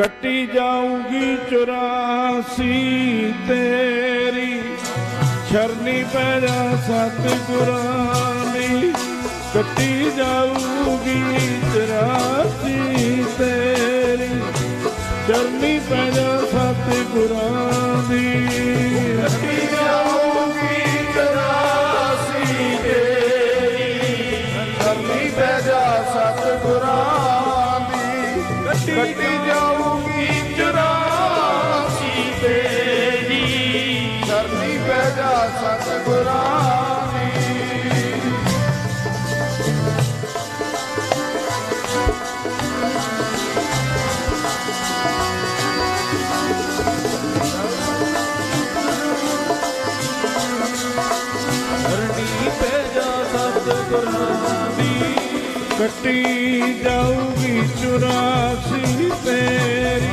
ਕੱਟੀ ਜਾਊਗੀ ਚੁਰਾਸੀ ਤੇਰੀ। ਸ਼ਰਨੀ ਪੈ ਜਾ ਸਤਿਗੁਰਾਂ ਕੱਟੀ ਜਾਊਗੀ ਚੁਰਾਸੀ ਤੇਰੀ। ਚਰਨੀ ਪੈ ਜਾ ਸਤਿਗੁਰਾਂ ਕੱਟੀ ਜਾਊਗੀ ਚੁਰਾਸੀ ਤੇਰੀ। ਕਰਨੀ ਪੈ ਜਾ ਸਤਿਗੁਰਾਂ ਕਰਨੀ ਪੈ ਜਾ ਸਤਿਗੁਰਾਂ ਜਾ ਸਤਿਗੁਰਾਂ ਦੀ ਕੱਟੀ ਜਾਊਗੀ ਚੁਰਾਸੀ ਤੇਰੀ।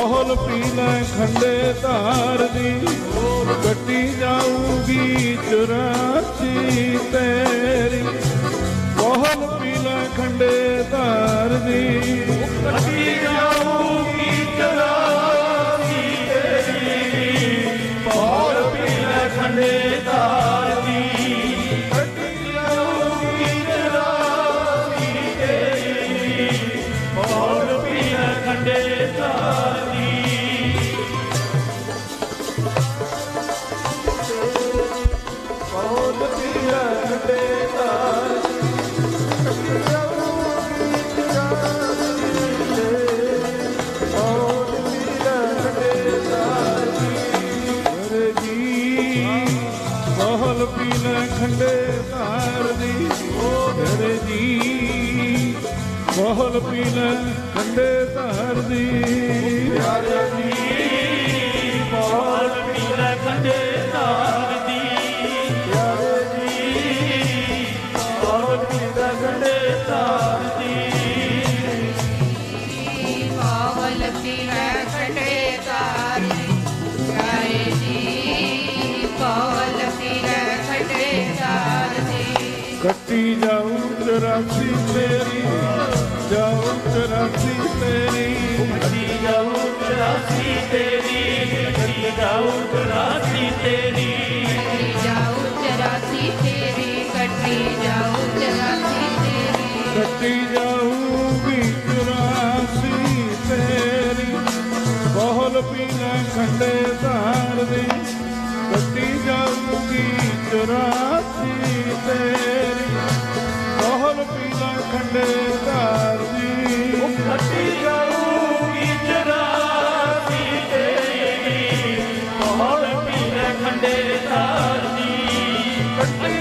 ਕੋਹਲ ਪੀ ਲੈ ਖੰਡੇ ਧਾਰ ਦੀ। ਕੱਟੀ ਜਾਊਗੀ ਚੁਰਾਸੀ ਤੇਰੀ। ਕੋਹਲ ਪੀ ਲੈ ਖੰਡੇ ਧਾਰ ਦੀ। ਔਰ ਪੀਲੇ ਖੰਡੇ ਧਾਰ ਕੱਟੀ ਜਾਊ ਚੁਰਾਸੀ ਤੇਰੀ ਜਾਊ ਚੁਰਾਸੀ ਤੇਰੀ। ਕੱਟੀ ਜਾਊ ਚਰਾਸੀ ਤੇਰੀ ਕੱਟੀ ਤੇਰੀ। ਜਾਉ ਚਰਾਸੀ ਤੇਰੀ ਕੱਟੀ ਜਾਉ ਚਰਾਸੀ ਤੇਰੀ। ਕੱਟੀ ਜਾਊਗੀ ਚੁਰਾਸੀ ਤੇਰੀ। ਕੋਹਲ ਪੀ ਲੈ ਖੰਡੇ ਧਾਰ ਦੀ ਕੱਟੀ ਜਾਊਗੀ ਚੁਰਾਸੀ ਤੇਰੀ। Robert Lee.